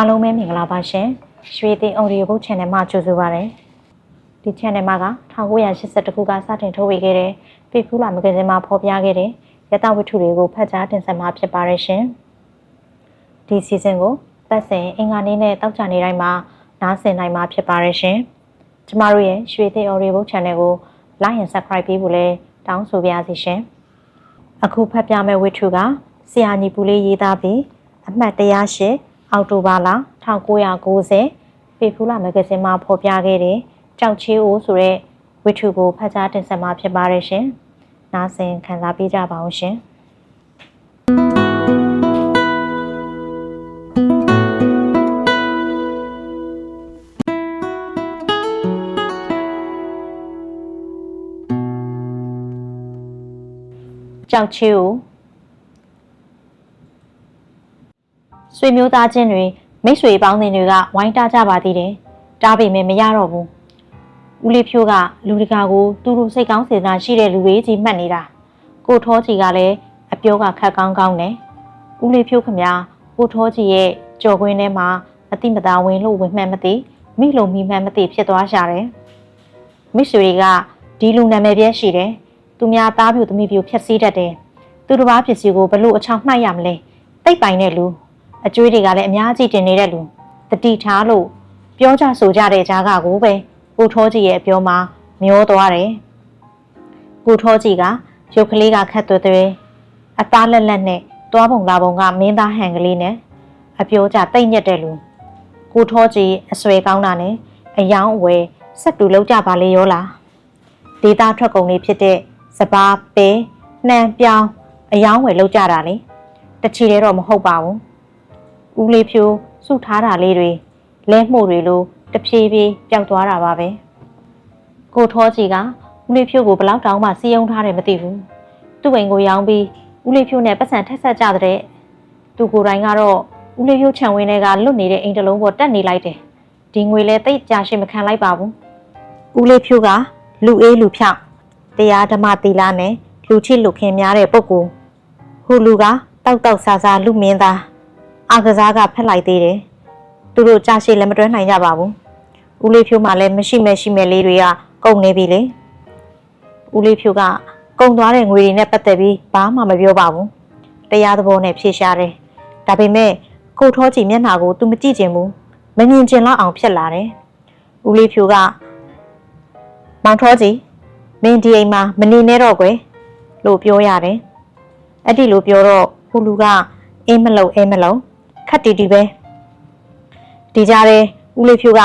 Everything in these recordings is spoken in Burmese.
အားလုံးပဲမင်္ဂလာပါရှင်ရွှေသိန်း audio book channel မှာကြိုဆိုပါရစေဒီ channel မှာက1982ခုကစတင်ထုတ်ဝေခဲ့တဲ့ဖေဖူလာမဂ္ဂဇင်းမှာဖော်ပြခဲ့တဲ့ရတဝတ္ထုတွေကိုဖတ်ကြားတင်ဆက်မှာဖြစ်ပါရရှင်ဒီ season ကိုပတ်စဉ်အင်္ဂါနေ့နဲ့တောက်ကြနေတိုင်းမှာနားဆင်နိုင်မှာဖြစ်ပါရရှင်ကျမတို့ရဲ့ရွှေသိန်း audio book channel ကို like and subscribe ပေးဖို့လည်းတောင်းဆိုပါရစေရှင်အခုဖတ်ပြမယ့်ဝတ္ထုကဆရာညီပူလေးရေးသားပြီးအမှတ်108 အောက်တိုဘာလ1990ဖေဖူလာမဂ္ဂဇင်းမှာဖော်ပြခဲ့တဲ့ကြောက်ချေးအိုးဆိုတဲ့ဝတ္ထုကိုဖတ်ကြားတင်ဆက်မှာဖြစ်ပါတယ်ရှင်။နားဆင်ခံစားပေးကြပါအောင်ရှင်။ကြောက်ချေးအိုး ဆွေမျိုးသားချင်းတွေမိတ်ဆွေပေါင်းတင်တွေကဝိုင်းတားကြပါသေးတယ်။တားပေမဲ့မရတော့ဘူး။ဦးလေးဖြိုးကလူတကာကိုသူတို့စိတ်ကောင်းစေတနာရှိတဲ့လူတွေကြီးမှတ်နေတာ။ကိုထောကြီးကလည်းအပြောကခက်ကောင်းကောင်းနဲ့ဦးလေးဖြိုးခမကိုထောကြီးရဲ့ကြော်ခွင်းထဲမှာအတိမသာဝင်လို့ဝင်မှန်မသိမိလုံမိမှန်မသိဖြစ်သွားရှာတယ်။မိတ်ဆွေတွေကဒီလူနာမည်ပြည့်ရှိတယ်။သူများသားပြူသမီးပြူဖြက်စီးတတ်တယ်။သူတစ်ပါးဖြစ်စီကိုဘလို့အချောင်နှိုက်ရမလဲ။တိတ်ပိုင်တဲ့လူ။ အကျွေးတွေကလည်းအများကြီးတင်နေတဲ့လူတတိထားလို့ပြောကြဆိုကြတဲ့ကြားကကိုပဲကိုထောကြီးရဲ့အပြောမှာမျောသွားတယ်ကိုထောကြီးကရုပ်ကလေးကခတ်သွဲသွဲအသားလက်လက်နဲ့သွားပုံလာပုံကမင်းသားဟန်ကလေးနဲ့အပြောကြတိတ်ညက်တဲ့လူကိုထောကြီးအဆွဲကောင်းတာနဲ့အယောင်အဝယ်ဆက်တူလောက်ကြပါလေရောလားဒေတာထွက်ကုန်လေးဖြစ်တဲ့စပားပဲနှံပြောင်းအယောင်ဝယ်လောက်ကြတာလေတချီတဲတော့မဟုတ်ပါဘူး ဦးလေးဖြိုးစုထားတာလေးတွေလဲမှုတွေလိုတဖြည်းဖြည်းပျောက်သွားတာပါပဲကိုထောကြီးကဦးလေးဖြိုးကိုဘလောက်တောင်းမှစီးယုံထားတယ်မသိဘူးသူ့အိမ်ကိုရောင်းပြီးဦးလေးဖြိုးနဲ့ပတ်စံထက်ဆက်ကြတဲ့သူကိုယ်တိုင်ကတော့ဦးလေးဖြိုးခြံဝင်းထဲကလွတ်နေတဲ့အိမ်တလုံးပေါ်တက်နေလိုက်တယ်ဒီငွေလဲတိတ်ကြာရှည်မခံလိုက်ပါဘူးဦးလေးဖြိုးကလူအေးလူဖြောက်တရားဓမ္မသီလနဲ့လူချစ်လူခင်များတဲ့ပုဂ္ဂိုလ်ဟူလူကတောက်တောက်ဆာဆာလူမင်းသား အာကစားကဖက်လိုက်သေးတယ်။သူတို့ကြာရှည်လည်းမတွဲနိုင်ကြပါဘူး။ဦးလေးဖြိုးမှလည်းမရှိမဲ့ရှိမဲ့လေးတွေကကုန်နေပြီလေ။ဦးလေးဖြိုးကကုန်သွားတဲ့ငွေတွေနဲ့ပတ်သက်ပြီးဘာမှမပြောပါဘူး။တရားသဘောနဲ့ဖြေရှားတယ်။ဒါပေမဲ့ကိုထောကြည့်မျက်နှာကိုသူမကြည့်ချင်ဘူး။မမြင်ချင်တော့အောင်ဖြစ်လာတယ်။ဦးလေးဖြိုးကမောင်ထောကြည့်မင်းဒီအိမ်မှာမနေနဲ့တော့ကွယ်လို့ပြောရတယ်။အဲ့ဒီလိုပြောတော့ဟူလူကအေးမလုံအေးမလုံ ခက်တီတီပဲဒီကြားထဲဦးလေးဖြူက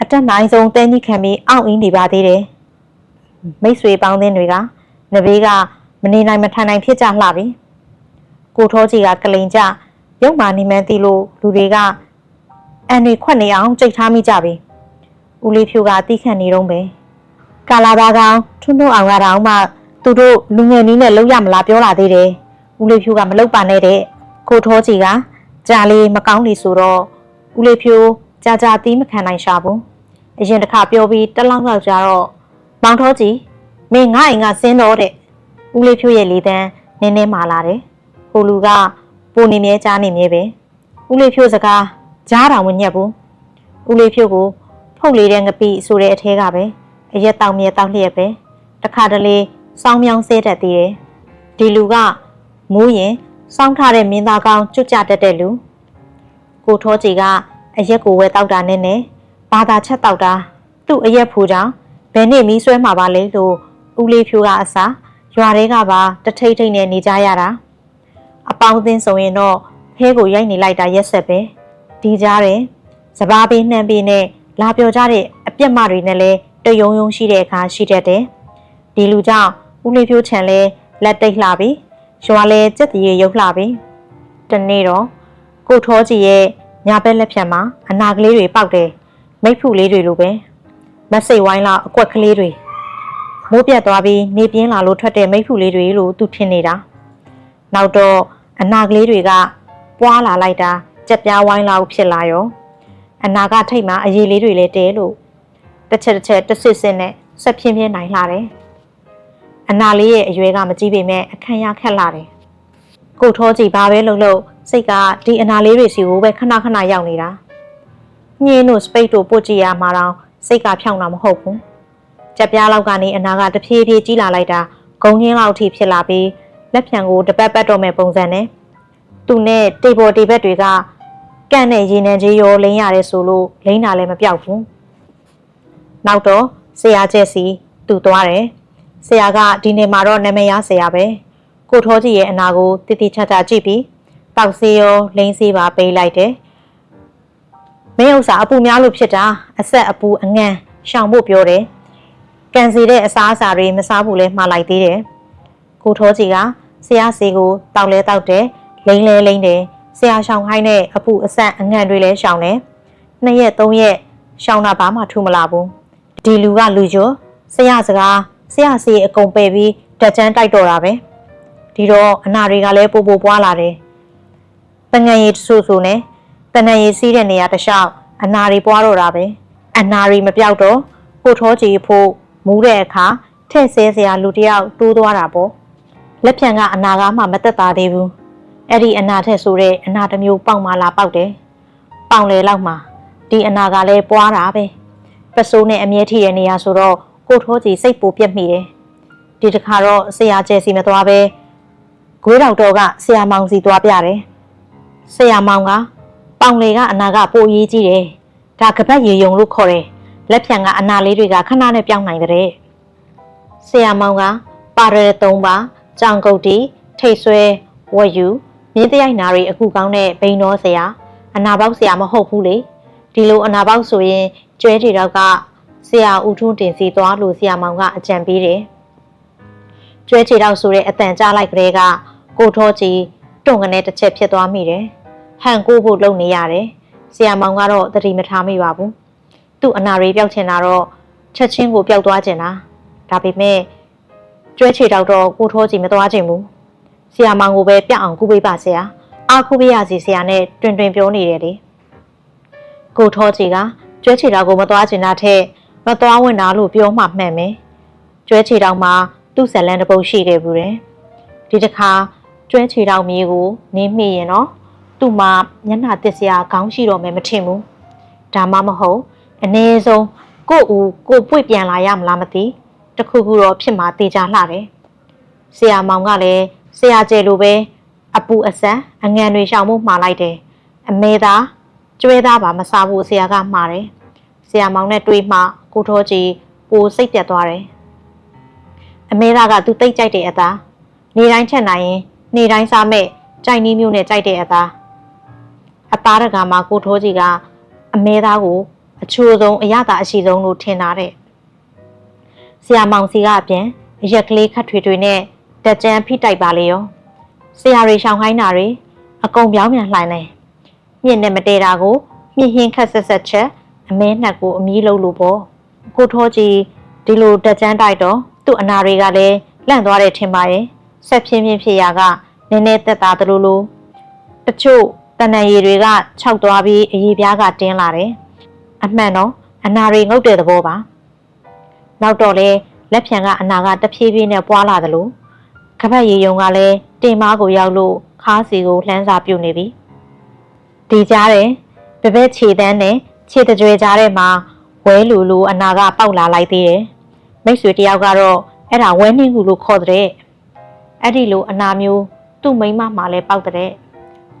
အတက်နိုင်ဆုံးတဲညှိခံပြီးအောင့်အင်းနေပါသေးတယ်မိတ်ဆွေပေါင်းသင်းတွေကနဘေးကမနေနိုင်မထိုင်နိုင်ဖြစ်ကြလှပြီကိုထောကြီးကကလိန်ကြရုပ်မာနေမှန်းသိလို့လူတွေကအန်နေခွက်နေအောင်ကြိတ်ထားမိကြပြီဦးလေးဖြူကတီးခန့်နေတော့ပဲကာလာဘာကောင်ထွန်းထွန်းအောင်ရတာအောင်မှသူတို့လူငယ်နည်းနဲ့လောက်ရမလားပြောလာသေးတယ်ဦးလေးဖြူကမလောက်ပါနဲ့တဲ့ကိုထောကြီးက ကြာလေးမကောင်းလေဆိုတော့ဦးလေးဖြိုးကြာကြာသီးမခံနိုင်ရှာဘူးအရင်တစ်ခါပြောပြီးတလောက်လောက်ကြာတော့မောင်ထောကြီးမင်းငါ့အိမ်ကဆင်းတော့တဲ့ဦးလေးဖြိုးရဲ့လေတန်းနင်းနေမာလာတယ်ဟိုလူကပိုနေမြဲကြားနေမြဲပဲဦးလေးဖြိုးစကားကြားတော်မညက်ဘူးဦးလေးဖြိုးကိုဖုတ်လေးတဲ့ငပိဆိုတဲ့အထဲကပဲအရက်တောင်မြဲတောက်လျက်ပဲတခါတလေစောင်းမြောင်းဆဲတတ်သေးတယ်ဒီလူကမိုးရင် စောင်းထားတဲ့မင်းသားကောင်းကျွတ်ကြတတ်တဲ့လူကိုထောကြီးကအရက်ကိုဝဲတောက်တာနဲ့နဲ့ဘာသာချက်တောက်တာသူ့အရက်ဖူကြောင့်ဘယ်နေ့မီးဆွဲမှာပါလဲလို့ဦးလေးဖြိုးကအစားရွာတွေကပါတထိတ်ထိတ်နဲ့နေကြရတာအပေါင်းအသင်းဆိုရင်တော့ဖဲကိုရိုက်နေလိုက်တာရက်ဆက်ပဲဒီကြားတယ်စဘာပေးနှမ်းပေးနဲ့လာပြောကြတဲ့အပြက်မတွေနဲ့လဲတယုံယုံရှိတဲ့အခါရှိတတ်တယ်ဒီလူကြောင့်ဦးလေးဖြိုးချန်လဲလက်တိတ်လှပြီ ရွာလဲစက်တရေရုပ်လှပြီတနေ့တော့ကိုထောကြီးရဲ့ညာဘက်လက်ဖြတ်မှာအနာကလေးတွေပေါက်တယ်မိတ်ဖူလေးတွေလိုပဲမစိတ်ဝိုင်းလောက်အကွက်ကလေးတွေမိုးပြတ်သွားပြီးနေပြင်းလာလို့ထွက်တဲ့မိတ်ဖူလေးတွေလို့သူထင်နေတာနောက်တော့အနာကလေးတွေကပွားလာလိုက်တာကြက်ပြားဝိုင်းလောက်ဖြစ်လာရောအနာကထိတ်မှာအရေးလေးတွေလည်းတဲလို့တစ်ချက်တစ်ချက်တစ်စစ်စစ်နဲ့ဆက်ပြင်းပြင်းနိုင်လာတယ် အနာလေးရဲ့အရွယ်ကမကြီးပေမဲ့အခမ်းရခက်လာတယ်ကိုထောကြည့်ဘာပဲလုပ်လို့စိတ်ကဒီအနာလေးတွေစီကိုပဲခဏခဏရောက်နေတာညင်းတို့စပိတ်တို့ပို့ကြည့်ရမှာတော့စိတ်ကဖြောင်းတာမဟုတ်ဘူးကြက်ပြားလောက်ကနေအနာကတဖြည်းဖြည်းကြီးလာလိုက်တာဂုံရင်းလောက်အထိဖြစ်လာပြီးလက်ဖြံကိုတပတ်ပတ်တော့မဲ့ပုံစံနဲ့သူနဲ့တေပေါ်တေဘက်တွေကကန့်နဲ့ရေနံကြီးရောလိမ့်ရတယ်ဆိုလို့လိမ့်တာလည်းမပြောက်ဘူးနောက်တော့ဆရာကျက်စီသူသွားတယ် ဆရာကဒီနေ့မှာတော့နာမည်ရဆရာပဲကိုထောကြီးရဲ့အနာကိုတိတိကျကျကြည့်ပြီးတောက်စီရောလိမ့်စီပါပေးလိုက်တယ်မင်းဥစ္စာအပူများလို့ဖြစ်တာအဆက်အပူအငန်းရှောင်ဖို့ပြောတယ်ကန်စီတဲ့အစားအစာတွေမစားဘူးလဲမှားလိုက်သေးတယ်ကိုထောကြီးကဆရာစီကိုတောက်လဲတောက်တယ်လိမ့်လဲလိမ့်တယ်ဆရာရှောင်ခိုင်းတဲ့အပူအဆက်အငန်းတွေလဲရှောင်တယ်နှစ်ရက်သုံးရက်ရှောင်တာဘာမှထူမလာဘူးဒီလူကလူကျော်ဆရာစကား ဆရာစီအကုန်ပယ်ပြီးတက်ချမ်းတိုက်တော့တာပဲဒီတော့အနာတွေကလည်းပိုပိုပွားလာတယ်တငယ်ရည်ဆူဆူနဲ့တနက်ရည်စီးတဲ့နေရာတစ်လျှောက်အနာတွေပွားတော့တာပဲအနာတွေမပြောက်တော့ကိုထောကြီးဖို့မူးတဲ့အခါထည့်ဆဲစရာလူတစ်ယောက်တိုးသွားတာပေါ့လက်ဖြံကအနာကမှမသက်သာသေးဘူးအဲ့ဒီအနာထက်ဆိုတဲ့အနာတစ်မျိုးပေါက်မှလာပေါက်တယ်ပေါင်လေလောက်မှဒီအနာကလည်းပွားတာပဲပစိုးနဲ့အမြဲထိတဲ့နေရာဆိုတော့ ကိုထောကြီးစိတ်ပူပြက်မိတယ်ဒီတစ်ခါတော့ဆရာကျဲစီမသွားပဲဂွေးတော်တော်ကဆရာမောင်စီသွားပြတယ်ဆရာမောင်ကပေါင်လေကအနာကပိုရေးကြီးတယ်ဒါကပတ်ရေယုံလို့ခေါ်တယ်လက်ဖြံကအနာလေးတွေကခဏနဲ့ပြောင်းနိုင်တဲ့ဆရာမောင်ကပါရဲ၃ပါကြောင်ကုတ်တီထိတ်ဆွဲဝက်ယူမြင်းတရိုက်နာတွေအခုကောင်းတဲ့ဘိန်းတော်ဆရာအနာပေါက်ဆရာမဟုတ်ဘူးလေဒီလိုအနာပေါက်ဆိုရင်ကျွဲတွေတော့ကဆ ရာဦးထွန်းတင်စီသွားလို့ဆရာမောင်ကအကြံပေးတယ်ကျွဲချေတော့ဆိုတဲ့အတန်ကြားလိုက်ကလေးကကိုထောကြီးတွန့်ကနေတစ်ချက်ဖြစ်သွားမိတယ်ဟန်ကိုဖို့လုပ်နေရတယ်ဆရာမောင်ကတော့တတိမထားမိပါဘူးသူ့အနာရီပျောက်ချင်တာတော့ချက်ချင်းကိုပျောက်သွားချင်တာဒါပေမဲ့ကျွဲချေတော့တော့ကိုထောကြီးမသွားချင်ဘူးဆရာမောင်ကိုပဲပြအောင်ကူပေးပါဆရာအားကူပေးရစီဆရာနဲ့တွင်တွင်ပြောနေတယ်လေကိုထောကြီးကကျွဲချေတော့ကိုမသွားချင်တာထက် မသွားဝင်တာလို့ပြောမှမှန်မယ်ကျွဲချေတော့မှာသူ့ဇလန်တစ်ပုတ်ရှိခဲ့ဘူးတယ်ဒီတစ်ခါကျွဲချေတော့မြေကိုနင်းမိရင်တော့သူ့မှာမျက်နှာတစ်စရာခေါင်းရှိတော့မယ်မထင်ဘူးဒါမှမဟုတ်အ ਨੇ ဆုံးကို့ဦးကိုပွေပြန်လာရမလားမသိတခုခုတော့ဖြစ်မှာတေချာလှတယ်ဆရာမောင်ကလည်းဆရာကျဲလိုပဲအပူအဆန်အငံတွေရှောင်မှုမှားလိုက်တယ်အမေသားကျွဲသားပါမစားဘူးဆရာကမှားတယ် ဆရာမောင်နဲ့တွေးမှကိုထောကြီးပိုစိတ်ပြတ်သွားတယ်အမေသားကသူတိတ်ကြိုက်တဲ့အသားနေတိုင်းချက်နိုင်ရင်နေတိုင်းစားမဲ့ကြိုက်နီးမျိုးနဲ့ကြိုက်တဲ့အသားအသားတကာမှာကိုထောကြီးကအမဲသားကိုအချိုးဆုံးအရသာအရှိဆုံးလို့ထင်တာတဲ့ဆရာမောင်စီကအပြင်အရက်ကလေးခတ်ထွေထွေနဲ့တက်ကြမ်းဖိတိုက်ပါလေရောဆရာတွေရှောင်းခိုင်းတာတွေအကုန်ပြောင်းပြန်လှိုင်းနေမြင့်နဲ့မတဲတာကိုမြင့်ဟင်းခက်ဆက်ဆက်ချက် အမဲနှက်ကိုအမီးလုံးလို့ပေါ့ကိုထောကြီးဒီလိုတက်ကြမ်းတိုက်တော့သူ့အနာတွေကလည်းလန့်သွားတယ်ထင်ပါရဲ့ဆက်ပြင်းပြင်းဖြစ်ရာကနည်းနည်းသက်သာသလိုလိုတချို့တဏ္ဍရည်တွေကခြောက်သွားပြီးအရေးပြားကတင်းလာတယ်အမှန်တော့အနာတွေငုတ်တဲ့သဘောပါနောက်တော့လေလက်ဖြံကအနာကတဖြည်းဖြည်းနဲ့ပွားလာသလိုခပတ်ရေယုံကလည်းတင်မားကိုရောက်လို့ခါးစီကိုလှမ်းစာပြုတ်နေပြီဒီကြားတယ်ဘဘက်ခြေတန်းနဲ့ ခြေတကြွယ်ကြားထဲမှာဝဲလူလူအနာကပေါက်လာလိုက်သေးတယ်မိတ်ဆွေတယောက်ကတော့အဲ့ဒါဝဲနှင်းကူလို့ခေါ်တဲ့အဲ့ဒီလိုအနာမျိုးသူ့မိန်းမမှလည်းပေါက်တဲ့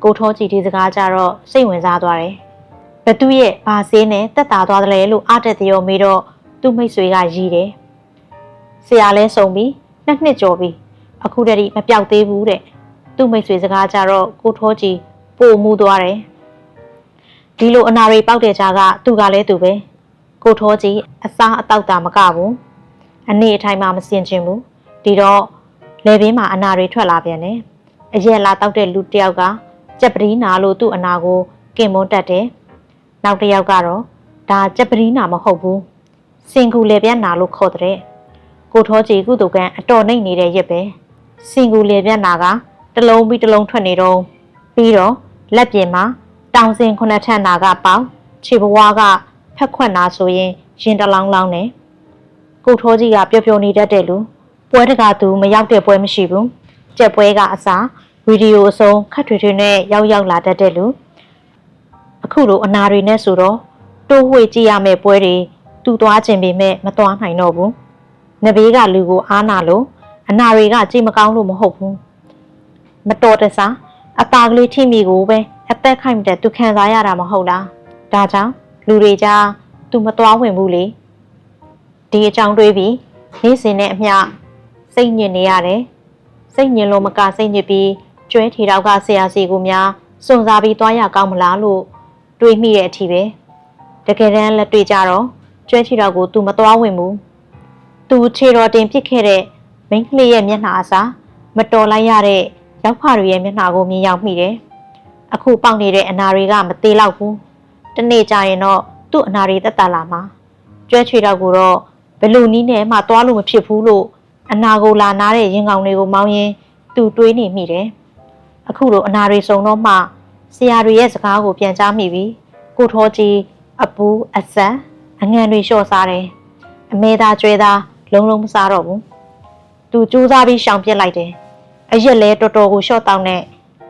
ကိုထောကြည်ဒီစကားကြတော့စိတ်ဝင်စားသွားတယ်ဘသူရဲ့ဘာဆေးနဲ့တက်တာသွားတယ်လဲလို့အားတက်တရောမေးတော့သူ့မိတ်ဆွေကရီးတယ်ဆရာလဲစုံပြီးနှစ်နှစ်ကျော်ပြီအခုတည်းမပြောက်သေးဘူးတဲ့သူ့မိတ်ဆွေစကားကြတော့ကိုထောကြည်ပို့မှုသွားတယ် ဒီလိုအနာရီပေါက်တဲ့ကြားကသူကလည်းသူပဲကိုထောကြည်အစားအတောက်တာမကဘူးအနေအထိုင်မှမစင်ချင်ဘူးဒီတော့လေဘင်းမှာအနာတွေထွက်လာပြန်တယ်အရက်လာတောက်တဲ့လူတစ်ယောက်ကကြက်ပရီးနာလို့သူ့အနာကိုကင်မွန်းတက်တယ်နောက်တစ်ယောက်ကတော့ဒါကြက်ပရီးနာမဟုတ်ဘူးစင်ကူလေပြတ်နာလို့ခေါ်တဲ့ကိုထောကြည်ကုတုကန်အတော်နှိမ့်နေတဲ့ရက်ပဲစင်ကူလေပြတ်နာကတလုံးပြီးတလုံးထွက်နေတော့ပြီးတော့လက်ပြင်မှာ တောင်စင်ခုနှစ်ထပ်နာကပေါင်ခြေဘဝကဖက်ခွက်နာဆိုရင်ရင်တလောင်းလောင်းနဲ့ကိုထောကြီးကပျော်ပျော်နေတတ်တဲ့လူပွဲတကာသူမရောက်တဲ့ပွဲမရှိဘူးကြက်ပွဲကအစားဗီဒီယိုအစုံခတ်ထွေထွေနဲ့ရောက်ရောက်လာတတ်တဲ့လူအခုလိုအနာတွေနဲ့ဆိုတော့တိုးဝှေ့ကြည့်ရမယ့်ပွဲတွေသူသွားခြင်းပေမဲ့မသွားနိုင်တော့ဘူး။နဘေးကလူကိုအားနာလို့အနာတွေကကြိတ်မကောင်းလို့မဟုတ်ဘူး။မတော်တဆ အตาကလေးထိမိကိုပဲအသက်ခိုက်မတဲ့သူခံစားရတာမဟုတ်လား။ဒါကြောင့်လူတွေကြားသူမသွားဝင်ဘူးလေ။ဒီအကြောင်းတွေးပြီးနေ့စဉ်နဲ့အမျှစိတ်ညစ်နေရတယ်။စိတ်ညစ်လို့မကစိတ်ညစ်ပြီးကျွဲထီတောက်ကဆရာစီကိုများစွန့်စားပြီးသွားရကောင်းမလားလို့တွေးမိတဲ့အထိပဲတကယ်တမ်းလက်တွေ့ကြတော့ကျွဲထီတောက်ကိုသူမသွားဝင်ဘူးသူခြေတော်တင်ပစ်ခဲ့တဲ့မိန်းကလေးရဲ့မျက်နှာအစားမတော်လိုက်ရတဲ့ ရောက်ဖတွေရဲ့မျက်နှာကိုမြင်ရောက်မိတယ်အခုပေါက်နေတဲ့အနာတွေကမသေးတော့ဘူးတနေ့ကျရင်တော့သူ့အနာတွေတက်တက်လာမှာကျွဲချွေတော့ကိုတော့ဘယ်လိုနည်းနဲ့မှသွားလို့မဖြစ်ဘူးလို့အနာကိုလာနာတဲ့ရင်ကောင်တွေကိုမောင်းရင်သူတွေးနေမိတယ်အခုလိုအနာတွေစုံတော့မှဆရာတွေရဲ့စကားကိုပြန်ကြားမိပြီကိုထောကြီးအပူအဆက်အငံတွေလျှော့စားတယ်အမေသားကျွဲသားလုံးလုံးမစားတော့ဘူးသူစူးစားပြီးရှောင်ပြစ်လိုက်တယ် အရက်လဲတော်တော်ကိုလျှော့တောင်းနဲ့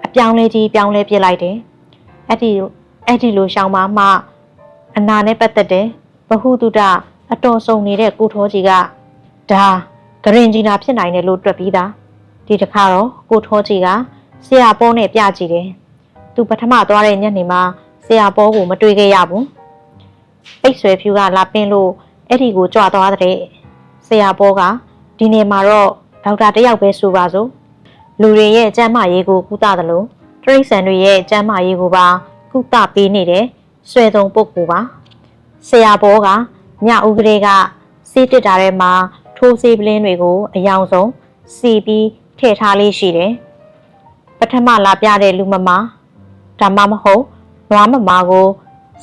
အပြောင်းလဲကြီးပြောင်းလဲပြစ်လိုက်တယ်အဲ့ဒီအဲ့ဒီလိုရှောင်ပါမှအနာနဲ့ပတ်သက်တယ်ဘဟုတုတအတော်ဆုံးနေတဲ့ကိုထောကြီးကဒါဂရင်ဂျီနာဖြစ်နိုင်တယ်လို့တွက်ပြီးသားဒီတစ်ခါတော့ကိုထောကြီးကဆရာပေါနဲ့ပြကြည့်တယ်သူပထမသွားတဲ့ညနေမှာဆရာပေါကိုမတွေ့ခဲ့ရဘူးအိတ်ဆွဲဖြူကလာပင်းလို့အဲ့ဒီကိုကြွသွားတဲ့ဆရာပေါကဒီနေ့မှာတော့ဒေါက်တာတယောက်ပဲဆိုပါစို့ လူတွေရဲ့ကျန်းမာရေးကိုကုသသလိုတရိษံတွေရဲ့ကျန်းမာရေးကိုပါကုသပေးနေတဲ့ဆွဲသုံးပုဂ္ဂိုလ်ပါဆရာပေါကညဥကလေးကစေးတစ်တာထဲမှာထိုးစေးပလင်းတွေကိုအယောင်ဆုံးစီပြီးထည့်ထားလေးရှိတယ်ပထမလာပြတဲ့လူမမဒါမှမဟုတ်နွားမမကို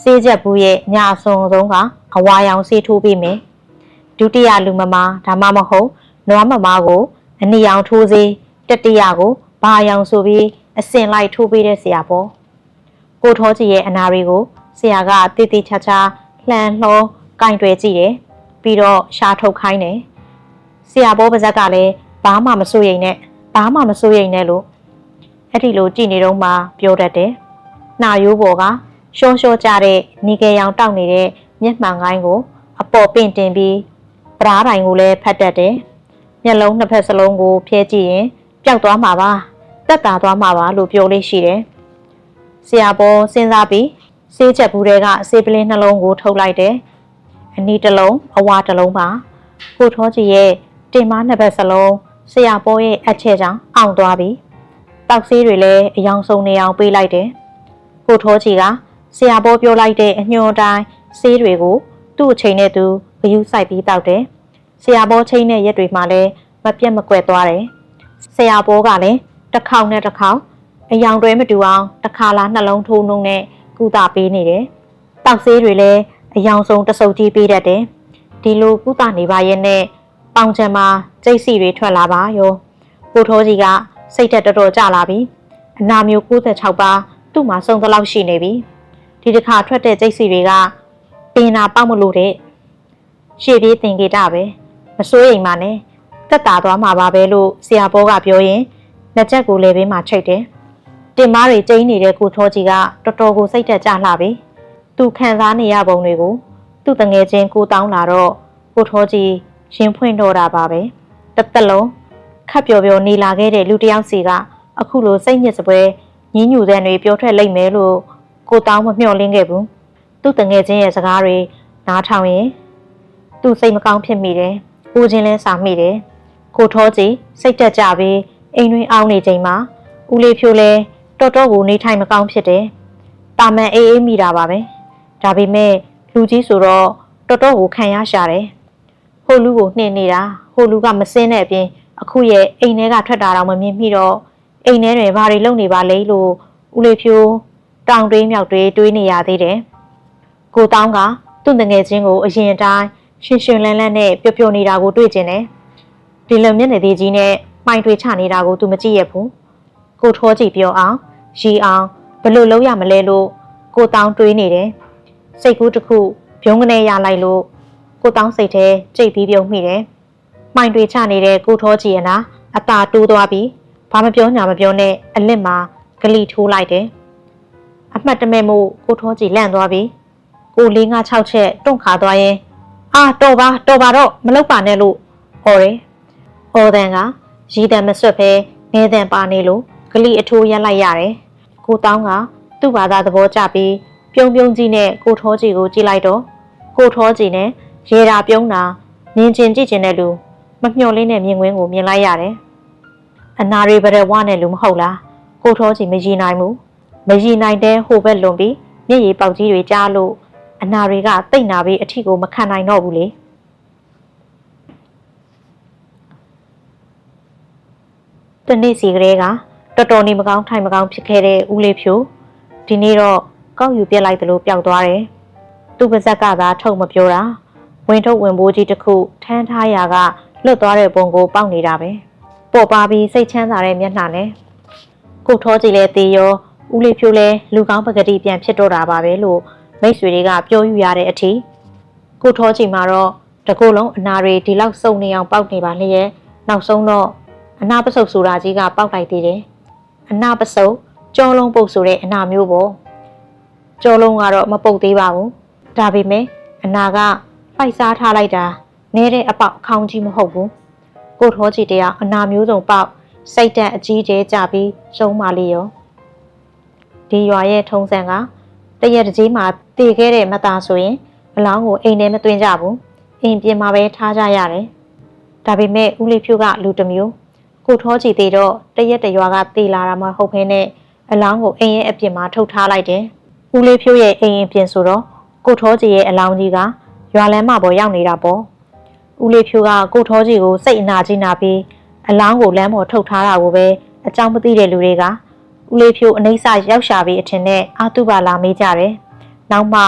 စေးချက်ဘူးရဲ့ညအစုံဆုံးကအဝါရောင်စေးထိုးပေးမယ်ဒုတိယလူမမဒါမှမဟုတ်နွားမမကိုအနီရောင်ထိုးစေး တတိယကိုဘာရောင်ဆိုပြီးအစင်လိုက်ထိုးပေးတဲ့ဆရာပေါ့ကိုထောကြီးရဲ့အနာတွေကိုဆရာကတိတိချာချာလှန်လှောကင်တွယ်ကြည့်တယ်ပြီးတော့ရှာထုတ်ခိုင်းတယ်ဆရာဘောပါဇက်ကလည်းဘာမှမစိုးရိမ်နဲ့ဘာမှမစိုးရိမ်နဲ့လို့အဲ့ဒီလိုကြည်နေတော့မှပြောတတ်တယ်။နှာရိုးပေါ်ကရှောရှောကြတဲ့နီကယ်ရောင်တောက်နေတဲ့မျက်မှန်ကိုင်းကို အပေါ်ပင့်တင်ပြီးပဓားတိုင်ကိုလည်းဖတ်တတ်တယ်။မျက်လုံးနှစ်ဖက်စလုံးကိုဖျဲကြည့်ရင် ပျောက်သွားမှာပါ။တက်တာသွားမှာပါလို့ပြောလေးရှိတယ်။ဆရာပေါ်စဉ်းစားပြီးဆေးချက်ဘူးတွေကဆေးပလင်းနှလုံးကိုထုတ်လိုက်တယ်။အနီးတစ်လုံးအဝါတစ်လုံးပါ။ကိုထောကြီးရဲ့တင်မနှစ်ဖက်စလုံးဆရာပေါ်ရဲ့အချက်ကြောင့်အောင်သွားပြီ။တောက်ဆေးတွေလည်းအယောင်ဆုံးနေအောင်ပေးလိုက်တယ်။ကိုထောကြီးကဆရာပေါ်ပြောလိုက်တဲ့အညွှန်တိုင်းဆေးတွေကိုသူ့အချိန်နဲ့သူဂယူးဆိုင်ပြီးတောက်တယ်။ဆရာပေါ်ချိန်တဲ့ရက်တွေမှာလည်းမပြတ်မကွက်သွားတယ်။ ဆရာပေါ်ကလည်းတစ်ခေါက်နဲ့တစ်ခေါက်အယောင်တွဲမတူအောင်တစ်ခါလားနှလုံးထိုးနှုံနဲ့ကုသပေးနေတယ်။တောက်ဆေးတွေလည်းအယောင်ဆုံးတဆုပ်ကြီးပေးတတ်တယ်။ဒီလိုကုသနေပါရဲ့နဲ့ပေါင်ချံမှာကျိတ်စီတွေထွက်လာပါရောကိုထိုးကြီးကစိတ်တက်တော်တော်ကြလာပြီအနာမျိုး96ပါသူ့မှာစုံသလောက်ရှိနေပြီဒီတစ်ခါထွက်တဲ့ကျိတ်စီတွေကပင်နာပေါက်မလို့တဲ့ရှေ့ပြေးတင်ကြတာပဲမစိုးရိမ်ပါနဲ့ တက်တာသွားမှာပါပဲလို့ဆရာဘောကပြောရင်လက်ချက်ကိုလည်းဘေးမှာချိတ်တယ်တင်မားတွေကျိန်းနေတဲ့ကိုထောကြီးကတော်တော်ကိုစိတ်တက်ကြလှပြီသူခံစားနေရပုံတွေကိုသူ့တငယ်ချင်းကိုတောင်းလာတော့ကိုထောကြီးရင်ဖွင့်တော့တာပါပဲတစ်သက်လုံးခပ်ပျော်ပျော်နေလာခဲ့တဲ့လူတစ်ယောက်စီကအခုလိုစိတ်ညစ်စပွဲညင်းညူတဲ့တွေပြောထွက်လိုက်မယ်လို့ကိုတောင်းမမျှော်လင့်ခဲ့ဘူးသူ့တငယ်ချင်းရဲ့စကားတွေနားထောင်ရင်သူ့စိတ်မကောင်းဖြစ်မိတယ်ကိုချင်းလဲစာမိတယ် ကိုထောကြီးစိတ်တက်ကြပြီးအိမ်တွင်အောင်းနေချိန်မှာဦးလေးဖြိုးလဲတော်တော်ကိုနေထိုင်မကောင်းဖြစ်တယ်တာမန်အေးအေးမိတာပါပဲဒါပေမဲ့လူကြီးဆိုတော့တော်တော်ကိုခံရရှာတယ်ဟိုလူကိုနှင်နေတာဟိုလူကမစင်းတဲ့အပြင်အခုရဲ့အိမ်ထဲကထွက်တာတော့မမြင်မိတော့အိမ်ထဲတွေဘာတွေလုပ်နေပါလဲလို့ဦးလေးဖြိုးတောင်တွေးမြောက်တွေးတွေးနေရသေးတယ်ကိုတောင်းကသူ့တငယ်ချင်းကိုအရင်တိုင်းရှင်ရှင်လန်းလန်းနဲ့ပျော်ပျော်နေတာကိုတွေ့ကျင်တယ် ဒီလိုမျက်နှာသေးကြီးနဲ့မှိုင်တွေချနေတာကို तू မကြည့်ရဘူးကိုထောကြည့်ပြောအောင်ရီအောင်ဘယ်လိုလုပ်ရမလဲလို့ကိုတောင်းတွေးနေတယ်စိတ်ကူးတစ်ခုပြုံးကနေရလိုက်လို့ကိုတောင်းစိတ်ထဲကြိတ်ပြီးပြုံးမိတယ်။မှိုင်တွေချနေတဲ့ကိုထောကြည်ရနာအသာတိုးသွားပြီးဘာမပြောညာမပြောနဲ့အလစ်မှာဂလီထိုးလိုက်တယ်။အမှတ်တမဲ့မို့ကိုထောကြည်လန့်သွားပြီးကိုလေးငါ6ချက်တွန့်ခါသွားရင်အာတော်ပါတော်ပါတော့မလောက်ပါနဲ့လို့ဟောတယ်။ ဟောတဲ့ကရီးတံမဆွတ်ပဲငဲတဲ့ပါနေလို့ဂလိအထိုးရက်လိုက်ရတယ်။ကိုတောင်းကသူ့ဘာသာသဘောကျပြီးပြုံးပြုံးကြီးနဲ့ကိုထောကြီးကိုကြည့်လိုက်တော့ကိုထောကြီးနဲ့ရေတာပြုံးတာမြင်ကျင်ကြည့်ကျင်တဲ့လူမမျှော်လင့်တဲ့မြင်ကွင်းကိုမြင်လိုက်ရတယ်။အနာရီပရဝနဲ့လူမဟုတ်လား။ကိုထောကြီးမရည်နိုင်ဘူး။မရည်နိုင်တဲ့ဟိုဘက်လွန်ပြီးမျက်ရည်ပေါက်ကြီးတွေကြားလို့အနာတွေကတိတ်နာပြီးအထီကိုမခံနိုင်တော့ဘူးလေ တနေ့စီကလေးကတော်တော်နေမကောင်းထိုင်မကောင်းဖြစ်ခဲ့တဲ့ဦးလေးဖြူဒီနေ့တော့ကောက်ယူပြစ်လိုက်သလိုပျောက်သွားတယ်သူ့ပါဇက်ကသာထုတ်မပြောတာဝင်ထုတ်ဝင်ပိုးကြီးတစ်ခုထမ်းထားရာကလွတ်သွားတဲ့ပုံကိုပေါက်နေတာပဲပေါ်ပါပြီးစိတ်ချမ်းသာတဲ့မျက်နှာနဲ့ကိုထောကြည့်လဲသေးရောဦးလေးဖြူလဲလူကောင်းပကတိပြန်ဖြစ်တော့တာပါပဲလို့မိတ်ဆွေတွေကပြောယူရတဲ့အထိကိုထောချီမှာတော့တကူလုံးအနာတွေဒီလောက်စုံနေအောင်ပေါက်နေပါလျက်နောက်ဆုံးတော့ အနာပစုပ်ဆိုတာကြီးကပေါက်လိုက်သေးတယ်အနာပစုပ်ကြောလုံးပုတ်ဆိုတဲ့အနာမျိုးပေါ့ကြောလုံးကတော့မပုတ်သေးပါဘူးဒါပေမဲ့အနာကပိုက်စားထားလိုက်တာနဲတဲ့အပေါက်အခေါင်းကြီးမဟုတ်ဘူးကိုထောချီတရားအနာမျိုးစုံပေါက်စိတ်တက်အကြီးကျဲကြပြီးရှုံးပါလေရောဒီရွာရဲ့ထုံးစံကတရက်တကြီးမှာတည်ခဲ့တဲ့မသားဆိုရင်အလောင်းကိုအိမ်ထဲမသွင်းကြဘူးအိမ်ပြင်မှာပဲထားကြရတယ်ဒါပေမဲ့ဦးလေးဖြူကလူတစ်မျိုး ကိုထောချီသေးတော့တရက်တရွာကတည်လာတာမှဟုတ်ဖ ೇನೆ အလောင်းကိုအိမ်ရဲ့အပြင်မှာထုတ်ထားလိုက်တယ်ဦးလေးဖြူရဲ့အိမ်အပြင်ဆိုတော့ကိုထောချီရဲ့အလောင်းကြီးကရွာလမ်းမပေါ်ရောက်နေတာပေါ့ဦးလေးဖြူကကိုထောချီကိုစိတ်အနာကြီးနာပြီးအလောင်းကိုလမ်းပေါ်ထုတ်ထားတာကိုပဲအကြောင်းမသိတဲ့လူတွေကဦးလေးဖြိုးအနှိမ့်စရောက်ရှာပြီးအထင်နဲ့အာတုပါလာမေးကြတယ်။နောက်မှ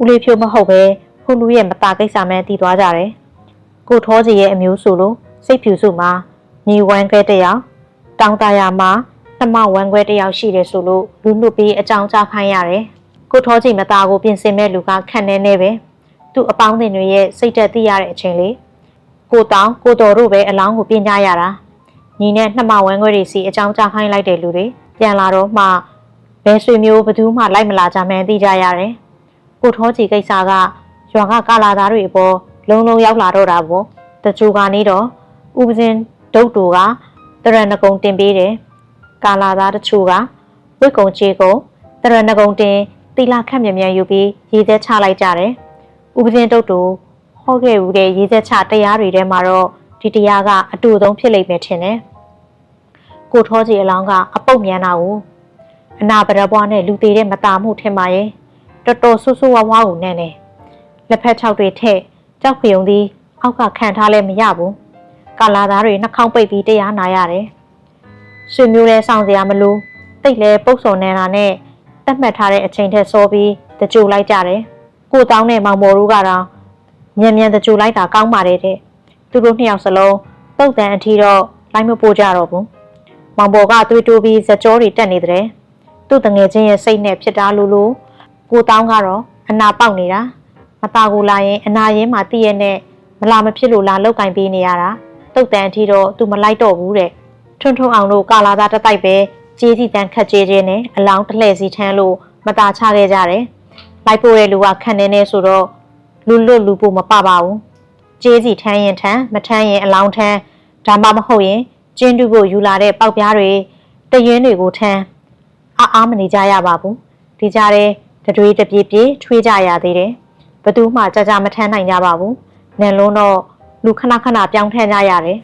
ဦးလေးဖြိုးမဟုတ်ပဲဟိုလူရဲ့မตาကိစ္စမှန်းသိသွားကြတယ်။ကိုထောကြီးရဲ့အမျိုးဆိုလို့စိတ်ဖြူစုမှာ ညီဝမ်းခွဲတစ်ယောက်တောင်တရာမှာနှမဝမ်းခွဲတစ်ယောက်ရှိတယ်ဆိုလို့လူလူပြီးအကြောင်းကြားခိုင်းရတယ်။ကိုထောကြီးမตาကိုပြင်ဆင်မဲ့လူကခန့်နေနေပဲ။သူ့အပေါင်းအသင်းတွေရဲ့စိတ်သက်သိရတဲ့အချိန်လေးကိုတောင်ကိုတော်တို့ပဲအလောင်းကိုပြင်ကြရတာ။ညီနဲ့နှမဝမ်းခွဲတွေစီအကြောင်းကြားခိုင်းလိုက်တဲ့လူတွေပြန်လာတော့မှဘယ်ဆွေမျိုးဘသူမှလိုက်မလာကြမှန်းသိကြရတယ်။ကိုထောချီကိစ္စကရွာကကာလာသားတွေအပေါ်လုံလုံရောက်လာတော့တာပေါ့။တချို့ကနေတော့ဥပစင် ဒုတ်တူကတရဏဂုံတင်ပေးတယ်။ကာလာသားတချို့ကဝိတ်ကုံချေကုံတရဏဂုံတင်တီလာခက်မြမြန်ယူပြီးရေးသက်ချလိုက်ကြတယ်။ဥပစင်ဒုတ်တူဟောခဲ့ဦးတဲ့ရေးသက်ချတရားတွေထဲမှာတော့ဒီတရားကအတူဆုံးဖြစ်လိမ့်မယ်ထင်တယ်။ကိုထောကြီးအလောင်းကအပုတ်မြန်တာကိုအနာပရပွားနဲ့လူသေးတဲ့မตาမှုထင်ပါရဲ့တော်တော်ဆူဆူဝါးဝါးကိုနဲ့နေလက်ဖက်၆တွေထက်ကြောက်ဖယုံသည်အောက်ကခံထားလဲမရဘူး ကာလာသားတွေနှာခေါင်းပိတ်ပြီးတရားနာရတယ်ဆွေမျိုးလဲစောင့်စရာမလိုတိတ်လဲပုတ်စော်နေတာနဲ့တတ်မှတ်ထားတဲ့အချိန်ထက်စောပြီးတကြိုလိုက်ကြတယ်ကိုတောင်းနဲ့မောင်မော်တို့ကတော့မြန်မြန်တကြိုလိုက်တာကောင်းပါတယ်တဲ့သူတို့နှစ်ယောက်စလုံးပုတ်တန်အထီတော့လိုက်မပို့ကြတော့ဘူးမောင်ဘော်ကသွေးတိုးပြီးဇကြောတွေတက်နေတဲ့သူ့တငယ်ချင်းရဲ့စိတ်နဲ့ဖြစ်တာလို့လို့ကိုတောင်းကတော့အနာပေါက်နေတာမตาကိုလာရင်အနာရင်းမှာတည့်ရနဲ့မလာမဖြစ်လို့လာလောက်ကင်ပေးနေရတာ တုတ်တန်အထိတော့သူမလိုက်တော့ဘူးတဲ့ထွန်းထွန်းအောင်တို့ကာလာသားတစ်တိုက်ပဲကြေးစီတန်ခက်ကြေးချင်းနဲ့အလောင်းတစ်လှည့်စီထမ်းလို့မตาချခဲ့ကြတယ်လိုက်ပို့တဲ့လူကခံနေနေဆိုတော့လူလွတ်လူပို့မပပါဘူးကြေးစီထမ်းရင်ထမ်းမထမ်းရင်အလောင်းထမ်းဒါမှမဟုတ်ရင်ကျင်းတူဖို့ယူလာတဲ့ပေါက်ပြားတွေတရင်တွေကိုထမ်းအားအားမနေကြရပါဘူးဒီကြားထဲတတွေးတပြေးပြေးထွေးကြရသေးတယ်ဘသူမှကြကြမထမ်းနိုင်ကြပါဘူးနယ်လုံးတော့ လူခဏခဏပြောင်းထမ်းကြရတယ်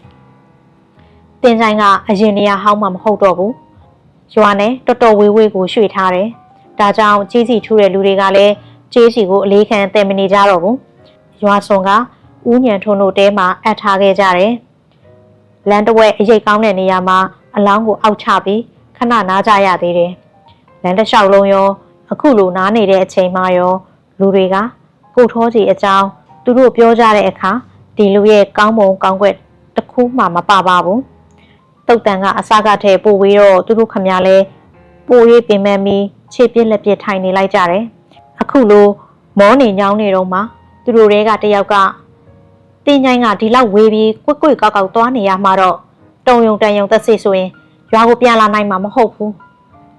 တင်ဆိုင်ကအရင်နေရာဟောင်းမှမဟုတ်တော့ဘူးရွာနဲ့တော်တော်ဝေးဝေးကိုရွှေ့ထားတယ်ဒါကြောင့်ကြီးစီထူးတဲ့လူတွေကလည်းကျေးစီကိုအလေးခံတည်မနေကြတော့ဘူးရွာစုံကဦးညံထုံတို့တဲမှာအပ်ထားခဲ့ကြတယ်လမ်းတစ်ဝက်အရိပ်ကောင်းတဲ့နေရာမှာအလောင်းကိုအောက်ချပြီးခဏနားကြရသေးတယ်။လမ်းတစ်လျှောက်လုံးရောအခုလိုနားနေတဲ့အချိန်မှရောလူတွေကကိုထောကြီးအကြောင်းသူတို့ပြောကြတဲ့အခါ ဒီလူရဲ့ကောင်းမွန်ကောင်းကွက်တစ်ခုမှမပါပါဘူး။တုတ်တန်ကအစကတည်းပို့ဝေးတော့သူတို့ခမရလဲပို့ရေးပင်မပြီးခြေပြက်လက်ပြက်ထိုင်နေလိုက်ကြတယ်။အခုလိုမောနေညောင်းနေတော့မှသူတို့တွေကတယောက်ကတင်းချိုင်းကဒီလောက်ဝေးပြီးကွက်ကွက်ကောက်ကောက်သွားနေရမှာတော့တုံယုံတန်ယုံသက်စစ်ဆိုရင်ရွာကိုပြန်လာနိုင်မှာမဟုတ်ဘူး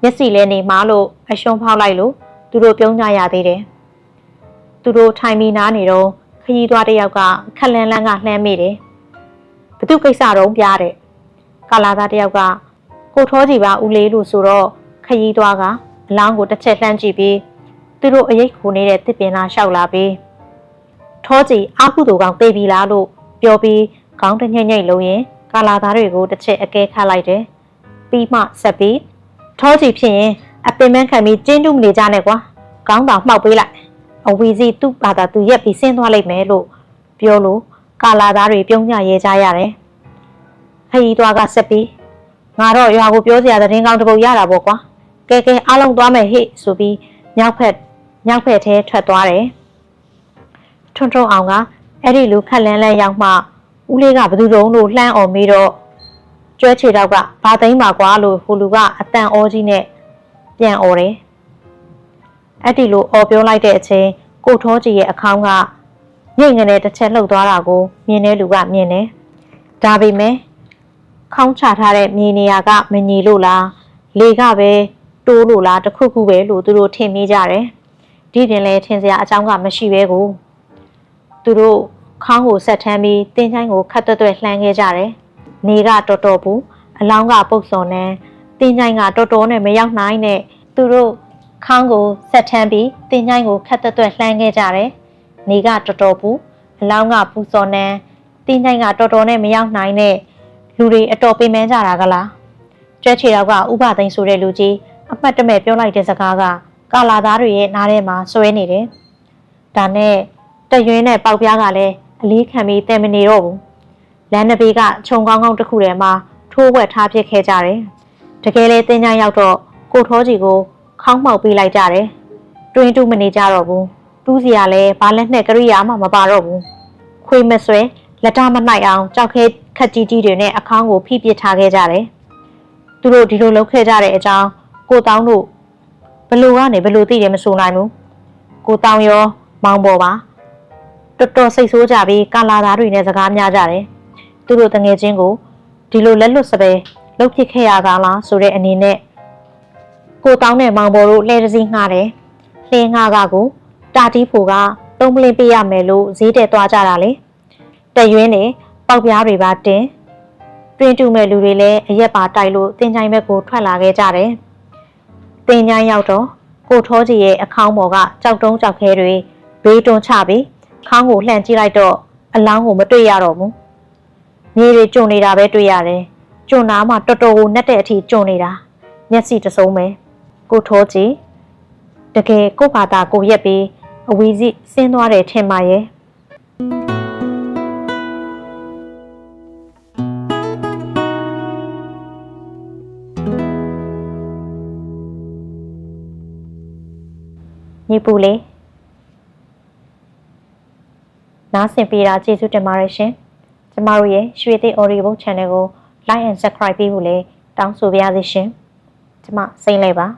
မျက်စိလဲနေမှာလို့အရှုံးဖောက်လိုက်လို့သူတို့ပြုံးကြရသေးတယ်သူတို့ထိုင်ပြီးနားနေတော့ ခရီးသွားတစ်ယောက်ကခက်လန်းလန်းကလှမ်းမိတယ်ဘသူကိစ္စတော့ပြားတဲ့ကာလာသားတစ်ယောက်ကကိုထောကြီးပါဦးလေးလို့ဆိုတော့ခရီးသွားကအလောင်းကိုတစ်ချက်လှမ်းကြည့်ပြီးသူတို့အရိတ်ခိုနေတဲ့တစ်ပင်လာလျှောက်လာပြီးထောကြီးအာကုသူကောင်တေးပြီလားလို့ပြောပြီးခေါင်းတညိမ့်ညိမ့်လုံးရင်ကာလာသားတွေကိုတစ်ချက်အကဲခတ်လိုက်တယ်ပြီးမှဆက်ပြီးထောကြီးဖြစ်ရင်အပင်မခံပြီးကျင်းတူးမနေကြနဲ့ကွာခေါင်းတောင်မှောက်ပေးလိုက် အဝီစီသူ့ဘာသာသူရက်ပြီးဆင်းသွားလိုက်မယ်လို့ပြောလို့ကာလာသားတွေပြုံးကြရဲကြရတယ်။ခရီးသွားကဆက်ပြီးငါတော့ရွာကိုပြောစရာသတင်းကောင်းတစ်ပုဒ်ရတာပေါ့ကွာ။ကဲကဲအားလုံးသွားမယ်ဟိဆိုပြီးမြောက်ဖက်မြောက်ဖက်ထဲထွက်သွားတယ်။ထွန်းထွန်းအောင်ကအဲ့ဒီလူခက်လန်းလန်းရောက်မှဦးလေးကဘသူတုံးလို့လှမ်းអော်ပြီးတော့ကျွဲချေတော့ကဘာသိမ်းပါကွာလို့ဟိုလူကအတန်အောကြီးနဲ့ပြန်អော်တယ်။ အဲ့ဒီလိုអော်ပြောလိုက်တဲ့အချိန်ကိုထောကြီးရဲ့အခေါင်းကညိတ်ငနဲ့တစ်ချက်လှုပ်သွားတာကိုမြင်တဲ့လူကမြင်တယ်။ဒါပေမဲ့ခေါင်းချထားတဲ့မြေနေရာကမညီလို့လားလေကပဲတိုးလို့လားတစ်ခုခုပဲလို့သူတို့ထင်မိကြတယ်။ဒီတင်လဲထင်စရာအကြောင်းကမရှိပဲကိုသူတို့ခေါင်းကိုဆက်ထမ်းပြီးတင်းချိုင်းကိုခတ်တွတ်တွတ်လှမ်းခဲ့ကြတယ်။နေကတော်တော်ဘူးအလောင်းကပုတ်စော်နဲ့တင်းချိုင်းကတော်တော်နဲ့မရောက်နိုင်နဲ့သူတို့ ခေါင်းကိုဆက်ထမ်းပြီးတင်ချိုင်းကိုခတ်သက်သွက်လှမ်းခဲ့ကြတယ်။နေကတော်တော်ပူအလောင်းကပူစော်နန်းတင်ချိုင်းကတော်တော်နဲ့မရောက်နိုင်တဲ့လူတွေအတော်ပင်ပန်းကြတာကလား။ကျွဲချေတော့ကဥပသိန်းဆိုတဲ့လူကြီးအမှတ်တမဲ့ပြောလိုက်တဲ့စကားကကာလာသားတွေရဲ့နားထဲမှာစွဲနေတယ်။ဒါနဲ့တရွင်းနဲ့ပေါက်ပြားကလည်းအလေးခံပြီးတင်မနေတော့ဘူး။လမ်းနှစ်ဘေးကခြုံကောင်းကောင်းတစ်ခုထဲမှာထိုးဝက်ထားပစ်ခဲ့ကြတယ်။တကယ်လေတင်ချိုင်းရောက်တော့ကိုထောကြီးကို ခေါင်းမှောက်ပေးလိုက်ကြတယ်။တွင်းတူးမနေကြတော့ဘူး။တူးစီရလဲဘာလက်နဲ့ကရိယာမှမပါတော့ဘူး။ခွေမဆွဲလက်တမနိုင်အောင်ကြောက်ခဲခက်ကြီးကြီးတွေနဲ့အခေါင်းကိုဖိပစ်ထားခဲ့ကြတယ်။သူတို့ဒီလိုလုပ်ခဲ့ကြတဲ့အကြောင်းကိုတောင်းတို့ဘလို့ကနေဘလို့သိတယ်မဆိုနိုင်ဘူး။ကိုတောင်းရောမောင်ပေါ်ပါတော်တော်စိတ်ဆိုးကြပြီးကာလာသားတွေနဲ့စကားများကြတယ်။သူတို့တငယ်ချင်းကိုဒီလိုလက်လွတ်စပယ်လှုပ်ဖြစ်ခဲ့ရကားလားဆိုတဲ့အနေနဲ့ ကိုတောင်းတဲ့မောင်ဘော်တို့လှဲတစည်းငှားတယ်။လှဲငှားကကိုတာတီးဖိုကသုံးပလင်းပေးရမယ်လို့ဈေးတဲ့သွားကြတာလေ။တရွင်းနဲ့ပေါက်ပြားတွေပါတင်တွင်တူမဲ့လူတွေလည်းအရက်ပါတိုက်လို့တင်ချိုင်းဘက်ကိုထွက်လာခဲ့ကြတယ်။တင်ချိုင်းရောက်တော့ကိုထောကြီးရဲ့အခေါင်းပေါ်ကကြောက်တုံးကြောက်ခဲတွေဘေးတွန်းချပြီးခေါင်းကိုလှန်ကြည့်လိုက်တော့အလောင်းကိုမတွေ့ရတော့ဘူး။မြေတွေကျုံနေတာပဲတွေ့ရတယ်။ကျုံနာမှတော်တော်ကိုနှက်တဲ့အထိကျုံနေတာ။မျက်စိတစုံပဲ။ ကိုထောကြည်တကယ်ကို့ဘာသာကိုရက်ပြီးအဝီစီဆင်းသွားတယ်ထင်ပါရဲ့ညီပူလေးနားဆင်ပေးတာကျေးဇူးတင်ပါတယ်ရှင်ကျမတို့ရဲ့ရွှေသိ Audio Channel ကို Like and Subscribe ပေးဖို့လည်းတောင်းဆိုပါရစေရှင်ကျမစိမ့်လိုက်ပါ